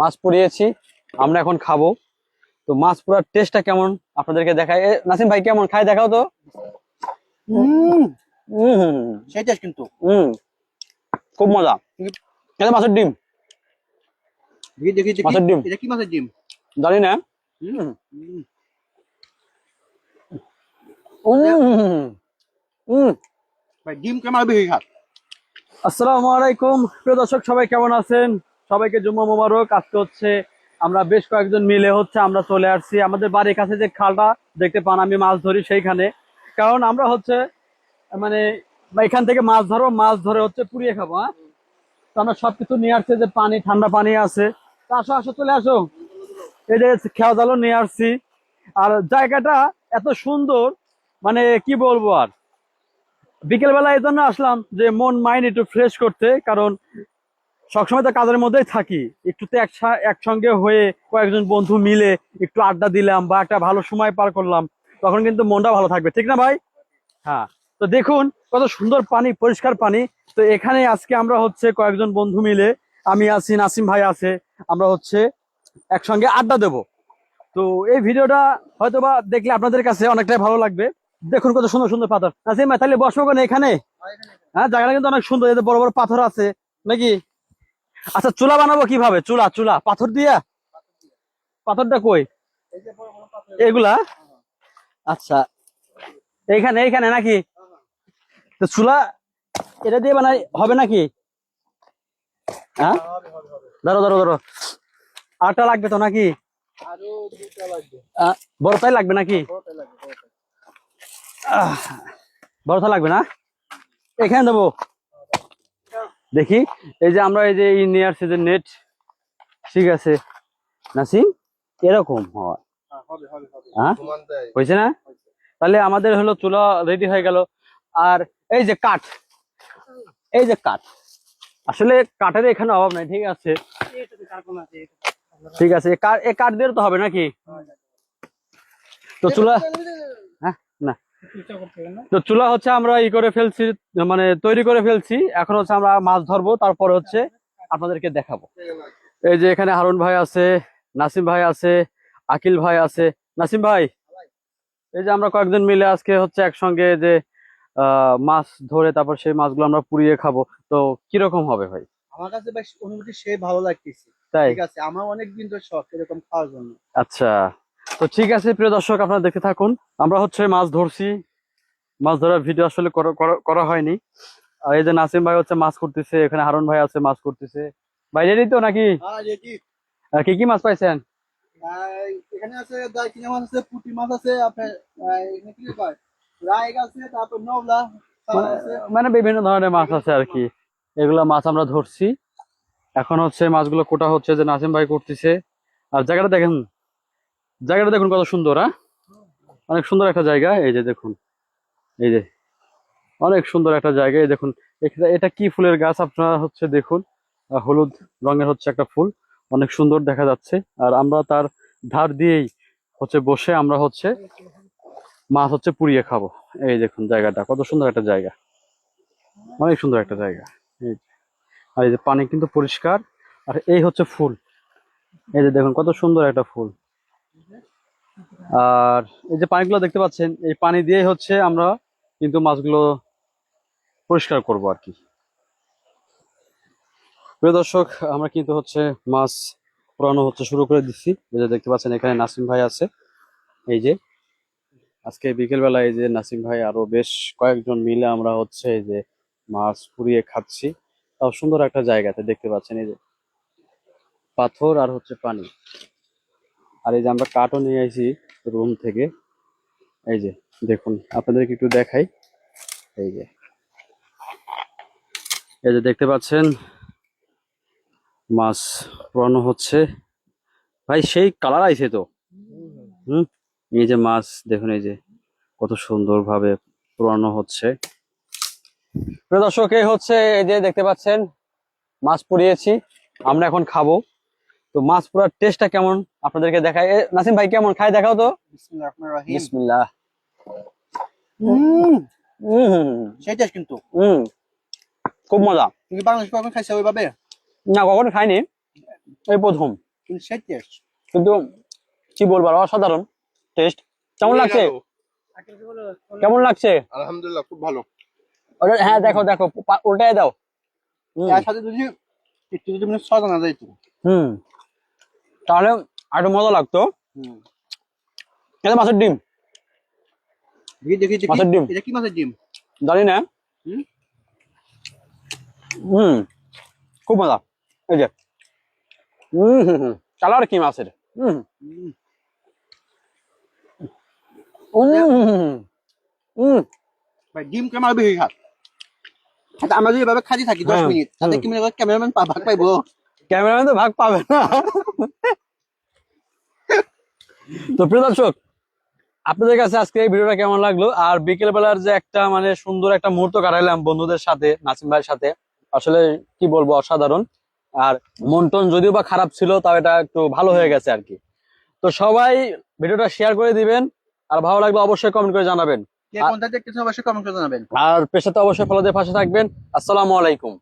মাছ পুড়িয়েছি আমরা এখন খাব। তো মাছ পুরার টেস্টটা কেমন আপনাদেরকে দেখাই? নাসিম ভাই কেমন? খাই দেখাও তো। সেই টেস্ট কিন্তু। খুব মজা। এটা মাছের ডিম। মাছের ডিম। এটা কি মাছের ডিম? জানি না। হুম। উম, উম। ভাই ডিম কেমন আসসালামু আলাইকুম। প্রিয় দর্শক সবাই কেমন আছেন? সবাইকে জুম্মা মোবারক। আজকে হচ্ছে আমরা বেশ কয়েকজন মিলে হচ্ছে আমরা চলে আসছি। আমাদের বাড়ির কাছে যে খালটা দেখতে পান, আমি মাছ ধরি সেইখানে। কারণ আমরা হচ্ছে মানে এখান থেকে মাছ ধরো, মাছ ধরে হচ্ছে পুড়িয়ে খাব হ্যাঁ? তো আমরা সবকিছু নিয়ে আসছি, যে পানি, ঠান্ডা পানি আছে। তো আসো আসো, চলে আসো। এই যে খেয়া জালও নিয়ে আসছি। আর জায়গাটা এত সুন্দর মানে কি বলব আর? বিকেলবেলা এই জন্য আসলাম যে মন, মাইন্ড একটু ফ্রেশ করতে, কারণ সবসময় তো কাজের মধ্যেই থাকি। একটু তো একসা- একসঙ্গে হয়ে কয়েকজন বন্ধু মিলে একটু আড্ডা দিলাম বা একটা ভালো সময় পার করলাম, তখন কিন্তু মনটা ভালো থাকবে। ঠিক না ভাই? হ্যাঁ তো দেখুন কত সুন্দর পানি, পরিষ্কার পানি। তো এখানে আজকে আমরা হচ্ছে কয়েকজন বন্ধু মিলে, আমি আছি, নাসিম ভাই আছে, আমরা হচ্ছে একসঙ্গে আড্ডা দেব। তো এই ভিডিওটা হয়তোবা দেখলে আপনাদের কাছে অনেকটাই ভালো লাগবে। দেখুন কত সুন্দর সুন্দর পাথর। নাসিম ভাই, তাহলে বসবো এখানে? হ্যাঁ জায়গাটা কিন্তু অনেক সুন্দর যে বড় বড় পাথর আছে, নাকি? আচ্ছা চুলা বানাবো কীভাবে? চুলা চুলা। পাথর দিয়া? পাথরটা কই? এগুলা? আচ্ছা। এইখানে এইখানে নাকি? তো চুলা এটা দিয়ে বানাই, হবে নাকি? হ্যাঁ? ধরো ধরো ধরো। আরটা লাগবে তো নাকি? বড়টাই লাগবে নাকি? বড়টা লাগবে না? এখানে দেবো। দেখি এই যে আমরা এই যে এই নিয়ে আসছি যে নেট ঠিক আছে? নাসিম এরকম হয়। হ্যাঁ, হবে হবে হবে। হ্যাঁ? হয়েছে না? তাহলে আমাদের হলো চুলা রেডি হয়ে গেল। আর এই যে কাঠ এই যে কাঠ আসলে কাঠের এখানে অভাব নাই ঠিক আছে? ঠিক আছে এ কাঠ- এ কাঠ দিয়ে তো হবে নাকি? তো চুলা তো চুলা হচ্ছে আমরা ই করে ফেলছি মানে তৈরি করে ফেলছি। এখন হচ্ছে আমরা মাছ ধরবো তারপর হচ্ছে আপনাদেরকে দেখাবো। এই যে এখানে হারুন ভাই আছে নাসিম ভাই আছে আকিল ভাই আছে। নাসিম ভাই এই যে আমরা কয়েকজন মিলে আজকে হচ্ছে একসঙ্গে যে আহ, মাছ ধরে তারপর সেই মাছগুলো আমরা পুড়িয়ে খাব। তো কীরকম হবে ভাই? আমার কাছে বেশ অনুভূতি সে ভালো লাগতেছে। তাই? ঠিক আছে আমার অনেক দিন তো শখ এরকম খাওয়ার জন্য। আচ্ছা। তো ঠিক আছে প্রিয় দর্শক আপনারা দেখতে থাকুন। আমরা হচ্ছে মাছ ধরছি। মাছ ধরার ভিডিও আসলে করা- হয়নি। আর এই যে নাসিম ভাই হচ্ছে মাছ করতেছে এখানে হারুন ভাই আছে মাছ করতেছে বাইরেরই তো নাকি? আহ, কি কি মাছ পাইছেন? এখানে আছে দাইকিনা মাছ আছে পুঁটি মাছ আছে আপনার এখানে কি কয়? রায়গ আছে তারপর নবলা আছে। মানে বিভিন্ন ধরনের মাছ আছে আর কি। এগুলা মাছ আমরা ধরছি। এখন হচ্ছে মাছগুলো কোটা হচ্ছে যে নাসিম ভাই করতেছে আর জায়গাটা দেখেন জায়গাটা দেখুন কত সুন্দর হ্যাঁ অনেক সুন্দর একটা জায়গা, এই যে দেখুন, এই যে, অনেক সুন্দর একটা জায়গা, এই দেখুন এটা কি ফুলের গাছ আপনারা হচ্ছে দেখুন হলুদ রঙের হচ্ছে একটা ফুল, অনেক সুন্দর দেখা যাচ্ছে, আর আমরা তার ধার দিয়েই হচ্ছে বসে আমরা হচ্ছে মাছ হচ্ছে পুড়িয়ে খাব, এই দেখুন জায়গাটা, কত সুন্দর একটা জায়গা, অনেক সুন্দর একটা জায়গা, এই। আর এই যে পানি কিন্তু পরিষ্কার, আর এই হচ্ছে ফুল, এই যে দেখুন কত সুন্দর একটা ফুল আর এই যে পানিগুলো দেখতে পাচ্ছেন, এই পানি দিয়ে হচ্ছে আমরা কিন্তু মাছগুলো পরিষ্কার করব আর কি। প্রিয় দর্শক, আমরা কিন্তু হচ্ছে মাছ পুরানো হচ্ছে শুরু করে দিচ্ছি। এই যে দেখতে পাচ্ছেন, এখানে নাসিম ভাই আছে। এই যে আজকে বিকেলবেলা এই যে নাসিম ভাই আরও বেশ কয়েকজন মিলে আমরা হচ্ছে এই যে মাছ পুড়িয়ে খাচ্ছি। তাও সুন্দর একটা জায়গাতে দেখতে পাচ্ছেন, এই যে পাথর আর হচ্ছে পানি। আর এই যে আমরা কাঠও নিয়ে আসি রুম থেকে। এই যে, দেখুন, আপনাদেরকে একটু দেখাই। এই যে। এই যে দেখতে পাচ্ছেন, মাছ পুরানো হচ্ছে। ভাই, সেই কালার আইছে তো। হুম? এই যে মাছ, দেখুন এই যে, কত সুন্দর ভাবে পুরানো হচ্ছে দর্শক, এই হচ্ছে এই যে দেখতে পাচ্ছেন, মাছ পুড়িয়েছি, আমরা এখন খাব। তো মাছ পুরার টেস্টটা কেমন? আপনাদেরকে দেখাই। এ, নাসিম ভাই কেমন? খাই দেখাও তো। বিসমিল্লাহির রহমানির রহিম। বিসমিল্লাহ। সেই টেস্ট কিন্তু। হুম। খুব মজা। তুমি বাংলাদেশ কখন খাইছো ওইভাবে? না কখনো খাইনি। এই প্রথম। কিন্তু সেই টেস্ট কিন্তু কি বলব আর অসাধারণ টেস্ট কেমন লাগছে? কেমন লাগছে? আলহামদুলিল্লাহ খুব ভালো। ওটা হ্যাঁ দেখো দেখো ওটাই দাও। এর সাথে যদি একটু যদি মানে যাইতো হুম। তাহলে আরও মজা লাগতো। এটা মাছের ডিম। মাছের ডিম। এটা কি মাছের ডিম? জানি না। হুম? খুব মজা। এই যে। হুম হুম হুম। কালার কি মাছের? হুম। হুম। ভাই ডিম কেমন বেশি খাত আমরা যদি এভাবে খালি থাকি দশ হ্যাঁ, মিনিট তাতে হুম। কি মনে ক্যামেরাম্যান ভাগ পাইবো? ক্যামেরাম্যান তো ভাগ পাবে না। তো প্রিয় দর্শক আপনাদের কাছে আজকে এই ভিডিওটা কেমন লাগল? আর বিকেল বেলার যে একটা মানে সুন্দর একটা মুহূর্ত কাটাইলাম বন্ধুদের সাথে নাসিম ভাইয়ের সাথে আসলে কি বলব অসাধারণ। আর মন টন যদিও বা খারাপ ছিল তাও এটা একটু ভালো হয়ে গেছে আর কি। তো সবাই ভিডিওটা শেয়ার করে দিবেন আর ভালো লাগলে অবশ্যই কমেন্ট করে জানাবেন। আর পেশাতে অবশ্যই ফলো দিয়ে পাশে থাকবেন। আসসালামু আলাইকুম।